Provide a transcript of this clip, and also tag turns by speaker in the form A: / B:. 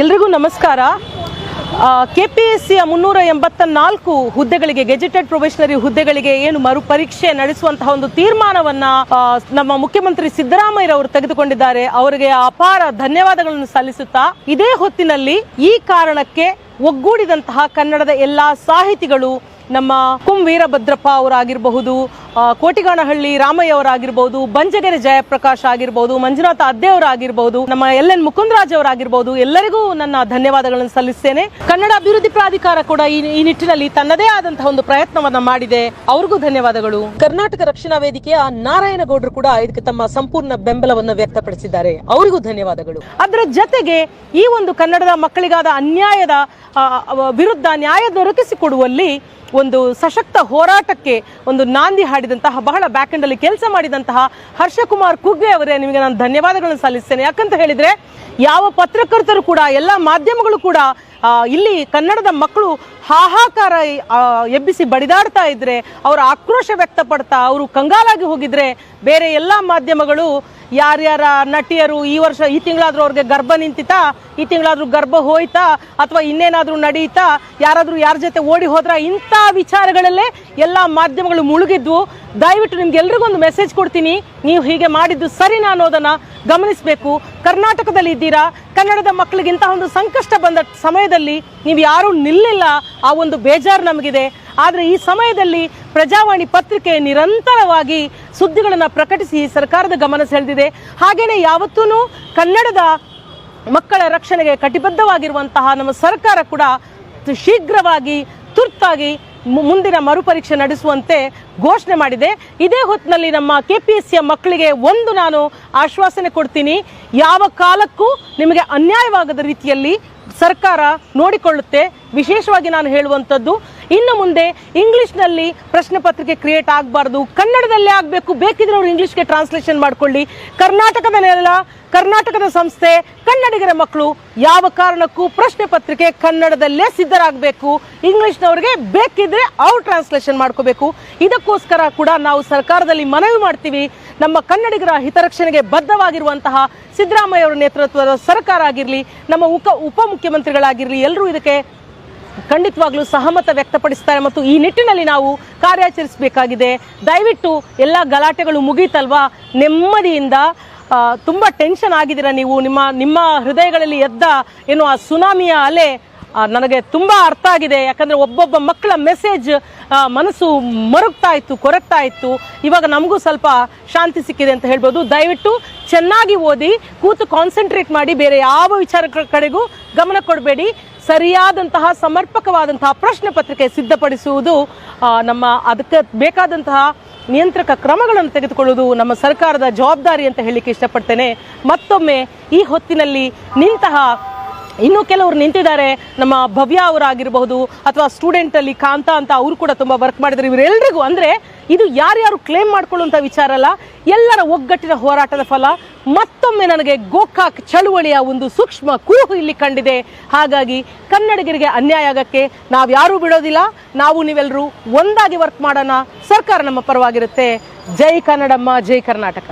A: ಎಲ್ರಿಗೂ ನಮಸ್ಕಾರ. K P S ಸಿಯ ಮುನ್ನೂರ ಎಂಬತ್ತ ನಾಲ್ಕು ಹುದ್ದೆಗಳಿಗೆ, ಗೆಜೆಟೆಡ್ ಪ್ರೊಬೇಷನರಿ ಹುದ್ದೆಗಳಿಗೆ ಏನು ಮರುಪರೀಕ್ಷೆ ನಡೆಸುವಂತಹ ಒಂದು ತೀರ್ಮಾನವನ್ನ ನಮ್ಮ ಮುಖ್ಯಮಂತ್ರಿ ಸಿದ್ದರಾಮಯ್ಯರವರು ತೆಗೆದುಕೊಂಡಿದ್ದಾರೆ. ಅವರಿಗೆ ಅಪಾರ ಧನ್ಯವಾದಗಳನ್ನು ಸಲ್ಲಿಸುತ್ತಾ, ಇದೇ ಹೊತ್ತಿನಲ್ಲಿ ಈ ಕಾರಣಕ್ಕೆ ಒಗ್ಗೂಡಿದಂತಹ ಕನ್ನಡದ ಎಲ್ಲಾ ಸಾಹಿತಿಗಳು ನಮ್ಮ ಕುಂ ವೀರಭದ್ರಪ್ಪ ಅವರಾಗಿರಬಹುದು ಕೋಟಿಗಾನಹಳ್ಳಿ ರಾಮಯ್ಯ ಅವರಾಗಿರ್ಬೋದು ಬಂಜಗೆರೆ ಜಯಪ್ರಕಾಶ್ ಆಗಿರ್ಬೋದು ಮಂಜುನಾಥ ಅದ್ದೆ ಅವರಾಗಿರ್ಬೋದು ನಮ್ಮ ಎಲ್ ಎನ್ ಮುಕುಂದರಾಜ್ ಅವರಾಗಿರ್ಬೋದು ಎಲ್ಲರಿಗೂ ನನ್ನ ಧನ್ಯವಾದಗಳನ್ನು ಸಲ್ಲಿಸ್ತೇನೆ. ಕನ್ನಡ ಅಭಿವೃದ್ಧಿ ಪ್ರಾಧಿಕಾರ ಕೂಡ ಈ ನಿಟ್ಟಿನಲ್ಲಿ ತನ್ನದೇ ಆದಂತಹ ಒಂದು ಪ್ರಯತ್ನವನ್ನ ಮಾಡಿದೆ. ಅವ್ರಿಗೂ ಧನ್ಯವಾದಗಳು. ಕರ್ನಾಟಕ ರಕ್ಷಣಾ ವೇದಿಕೆಯ ನಾರಾಯಣಗೌಡರು ಕೂಡ ಇದಕ್ಕೆ ತಮ್ಮ ಸಂಪೂರ್ಣ ಬೆಂಬಲವನ್ನು ವ್ಯಕ್ತಪಡಿಸಿದ್ದಾರೆ. ಅವರಿಗೂ ಧನ್ಯವಾದಗಳು. ಅದರ ಜೊತೆಗೆ ಈ ಒಂದು ಕನ್ನಡದ ಮಕ್ಕಳಿಗಾದ ಅನ್ಯಾಯದ ವಿರುದ್ಧ ನ್ಯಾಯ ದೊರಕಿಸಿಕೊಡುವಲ್ಲಿ ಒಂದು ಸಶಕ್ತ ಹೋರಾಟಕ್ಕೆ ಒಂದು ನಾಂದಿ ಹಾಡಿದಂತಹ, ಬಹಳ ಬ್ಯಾಕ್ ಅಲ್ಲಿ ಕೆಲಸ ಮಾಡಿದಂತಹ ಹರ್ಷಕುಮಾರ್ ಕುಗ್ಗೆ ಅವರೇ, ನಿಮಗೆ ನಾನು ಧನ್ಯವಾದಗಳನ್ನು ಸಲ್ಲಿಸ್ತೇನೆ. ಯಾಕಂತ ಹೇಳಿದ್ರೆ, ಯಾವ ಪತ್ರಕರ್ತರು ಕೂಡ, ಎಲ್ಲ ಮಾಧ್ಯಮಗಳು ಕೂಡ ಇಲ್ಲಿ ಕನ್ನಡದ ಮಕ್ಕಳು ಹಾಹಾಕಾರ ಎಬ್ಬಿಸಿ ಬಡಿದಾಡ್ತಾ ಇದ್ರೆ, ಅವರ ಆಕ್ರೋಶ ವ್ಯಕ್ತಪಡ್ತಾ, ಅವರು ಕಂಗಾಲಾಗಿ ಹೋಗಿದ್ರೆ, ಬೇರೆ ಎಲ್ಲ ಮಾಧ್ಯಮಗಳು ಯಾರ್ಯಾರ ನಟಿಯರು ಈ ವರ್ಷ, ಈ ತಿಂಗಳಾದ್ರೂ ಅವ್ರಿಗೆ ಗರ್ಭ ನಿಂತಿತಾ, ಈ ತಿಂಗಳಾದ್ರೂ ಗರ್ಭ ಹೋಯ್ತಾ, ಅಥವಾ ಇನ್ನೇನಾದರೂ ನಡೀತಾ, ಯಾರಾದರೂ ಯಾರ ಜೊತೆ ಓಡಿ ಹೋದ್ರ, ಇಂಥ ವಿಚಾರಗಳಲ್ಲೇ ಎಲ್ಲ ಮಾಧ್ಯಮಗಳು ಮುಳುಗಿದ್ವು ದಯವಿಟ್ಟು ನಿಮ್ಗೆ ಎಲ್ರಿಗೂ ಒಂದು ಮೆಸೇಜ್ ಕೊಡ್ತೀನಿ. ನೀವು ಹೀಗೆ ಮಾಡಿದ್ದು ಸರಿನಾ ಅನ್ನೋದನ್ನ ಗಮನಿಸಬೇಕು. ಕರ್ನಾಟಕದಲ್ಲಿ ಇದ್ದೀರಾ? ಕನ್ನಡದ ಮಕ್ಕಳಿಗೆ ಇಂತಹ ಒಂದು ಸಂಕಷ್ಟ ಬಂದ ಸಮಯದಲ್ಲಿ ನೀವು ಯಾರೂ ನಿಲ್ಲಿಲ್ಲ. ಆ ಒಂದು ಬೇಜಾರು ನಮಗಿದೆ. ಆದರೆ ಈ ಸಮಯದಲ್ಲಿ ಪ್ರಜಾವಾಣಿ ಪತ್ರಿಕೆ ನಿರಂತರವಾಗಿ ಸುದ್ದಿಗಳನ್ನು ಪ್ರಕಟಿಸಿ ಸರ್ಕಾರದ ಗಮನ ಸೆಳೆದಿದೆ. ಹಾಗೆಯೇ ಯಾವತ್ತೂ ಕನ್ನಡದ ಮಕ್ಕಳ ರಕ್ಷಣೆಗೆ ಕಟಿಬದ್ಧವಾಗಿರುವಂತಹ ನಮ್ಮ ಸರ್ಕಾರ ಕೂಡ ಶೀಘ್ರವಾಗಿ ತುರ್ತಾಗಿ ಮುಂದಿನ ಮರುಪರೀಕ್ಷೆ ನಡೆಸುವಂತೆ ಘೋಷಣೆ ಮಾಡಿದೆ. ಇದೇ ಹೊತ್ತಿನಲ್ಲಿ ನಮ್ಮ ಕೆ ಪಿ ಎಸ್ ಸಿಯ ಮಕ್ಕಳಿಗೆ ಒಂದು ನಾನು ಆಶ್ವಾಸನೆ ಕೊಡ್ತೀನಿ. ಯಾವ ಕಾಲಕ್ಕೂ ನಿಮಗೆ ಅನ್ಯಾಯವಾಗದ ರೀತಿಯಲ್ಲಿ ಸರ್ಕಾರ ನೋಡಿಕೊಳ್ಳುತ್ತೆ. ವಿಶೇಷವಾಗಿ ನಾನು ಹೇಳುವಂಥದ್ದು ಇನ್ನು ಮುಂದೆ ಇಂಗ್ಲಿಷ್ನಲ್ಲಿ ಪ್ರಶ್ನೆ ಪತ್ರಿಕೆ ಕ್ರಿಯೇಟ್ ಆಗಬಾರ್ದು. ಕನ್ನಡದಲ್ಲೇ ಆಗಬೇಕು. ಬೇಕಿದ್ರೆ ಅವರು ಇಂಗ್ಲೀಷ್ಗೆ ಟ್ರಾನ್ಸ್ಲೇಷನ್ ಮಾಡ್ಕೊಳ್ಳಿ. ಕರ್ನಾಟಕದ ನೆಲ, ಕರ್ನಾಟಕದ ಸಂಸ್ಥೆ, ಕನ್ನಡಿಗರ ಮಕ್ಕಳು ಯಾವ ಕಾರಣಕ್ಕೂ ಪ್ರಶ್ನೆ ಪತ್ರಿಕೆ ಕನ್ನಡದಲ್ಲೇ ಸಿದ್ಧರಾಗಬೇಕು. ಇಂಗ್ಲಿಷ್ನವ್ರಿಗೆ ಬೇಕಿದ್ರೆ ಅವ್ರು ಟ್ರಾನ್ಸ್ಲೇಷನ್ ಮಾಡ್ಕೋಬೇಕು. ಇದಕ್ಕೋಸ್ಕರ ಕೂಡ ನಾವು ಸರ್ಕಾರದಲ್ಲಿ ಮನವಿ ಮಾಡ್ತೀವಿ. ನಮ್ಮ ಕನ್ನಡಿಗರ ಹಿತರಕ್ಷಣೆಗೆ ಬದ್ಧವಾಗಿರುವಂತಹ ಸಿದ್ದರಾಮಯ್ಯ ಅವರ ನೇತೃತ್ವದ ಸರ್ಕಾರ ಆಗಿರಲಿ, ನಮ್ಮ ಉಪ ಉಪಮುಖ್ಯಮಂತ್ರಿಗಳಾಗಿರಲಿ ಎಲ್ಲರೂ ಇದಕ್ಕೆ ಖಂಡಿತವಾಗ್ಲೂ ಸಹಮತ ವ್ಯಕ್ತಪಡಿಸ್ತಾರೆ ಮತ್ತು ಈ ನಿಟ್ಟಿನಲ್ಲಿ ನಾವು ಕಾರ್ಯಾಚರಿಸಬೇಕಾಗಿದೆ. ದಯವಿಟ್ಟು ಎಲ್ಲ ಗಲಾಟೆಗಳು ಮುಗೀತಲ್ವಾ? ನೆಮ್ಮದಿಯಿಂದ ತುಂಬ ಟೆನ್ಷನ್ ಆಗಿದ್ದೀರಾ ನೀವು? ನಿಮ್ಮ ನಿಮ್ಮ ಹೃದಯಗಳಲ್ಲಿ ಎದ್ದ ಏನು ಆ ಸುನಾಮಿಯ ಅಲೆ ನನಗೆ ತುಂಬ ಅರ್ಥ ಆಗಿದೆ. ಯಾಕಂದರೆ ಒಬ್ಬೊಬ್ಬ ಮಕ್ಕಳ ಮೆಸೇಜ್ ಮನಸ್ಸು ಮರುಗ್ತಾ ಇತ್ತು, ಕೊರಗ್ತಾ ಇತ್ತು. ಇವಾಗ ನಮಗೂ ಸ್ವಲ್ಪ ಶಾಂತಿ ಸಿಕ್ಕಿದೆ ಅಂತ ಹೇಳ್ಬೋದು. ದಯವಿಟ್ಟು ಚೆನ್ನಾಗಿ ಓದಿ, ಕೂತು ಕಾನ್ಸಂಟ್ರೇಟ್ ಮಾಡಿ, ಬೇರೆ ಯಾವ ವಿಚಾರಗಳ ಕಡೆಗೂ ಗಮನ ಕೊಡಬೇಡಿ. ಸರಿಯಾದಂತಹ ಸಮರ್ಪಕವಾದಂತಹ ಪ್ರಶ್ನೆ ಪತ್ರಿಕೆ ಸಿದ್ಧಪಡಿಸುವುದು ನಮ್ಮ ಅದಕ್ಕೆ ಬೇಕಾದಂತಹ ನಿಯಂತ್ರಕ ಕ್ರಮಗಳನ್ನು ತೆಗೆದುಕೊಳ್ಳುವುದು ನಮ್ಮ ಸರ್ಕಾರದ ಜವಾಬ್ದಾರಿ ಅಂತ ಹೇಳಲಿಕ್ಕೆ ಇಷ್ಟಪಡ್ತೇನೆ. ಮತ್ತೊಮ್ಮೆ ಈ ಹೊತ್ತಿನಲ್ಲಿ ನಿಂತಹ ಇನ್ನು ಕೆಲವರು ನಿಂತಿದ್ದಾರೆ. ನಮ್ಮ ಭವ್ಯ ಅವರಾಗಿರಬಹುದು ಅಥವಾ ಸ್ಟೂಡೆಂಟ್ ಅಲ್ಲಿ ಕಾಂತ ಅಂತ ಅವರು ಕೂಡ ತುಂಬಾ ವರ್ಕ್ ಮಾಡಿದ್ದಾರೆ ಇವರೆಲ್ಲರಿಗೂ ಅಂದ್ರೆ ಇದು ಯಾರ್ಯಾರು ಕ್ಲೇಮ್ ಮಾಡ್ಕೊಳ್ಳುವಂಥ ವಿಚಾರ ಅಲ್ಲ, ಎಲ್ಲರ ಒಗ್ಗಟ್ಟಿನ ಹೋರಾಟದ ಫಲ, ಮತ್ತೊಮ್ಮೆ ನನಗೆ ಗೋಕಾಕ್ ಚಳುವಳಿಯ ಒಂದು ಸೂಕ್ಷ್ಮ ಕೂಹು ಇಲ್ಲಿ ಕಂಡಿದೆ. ಹಾಗಾಗಿ ಕನ್ನಡಿಗರಿಗೆ ಅನ್ಯಾಯ ಆಗಕ್ಕೆ ನಾವು ಯಾರೂ ಬಿಡೋದಿಲ್ಲ, ನಾವು ನೀವೆಲ್ಲರೂ ಒಂದಾಗಿ ವರ್ಕ್ ಮಾಡೋಣ. ಸರ್ಕಾರ ನಮ್ಮ ಪರವಾಗಿರುತ್ತೆ. ಜೈ ಕನ್ನಡಮ್ಮ, ಜೈ ಕರ್ನಾಟಕ.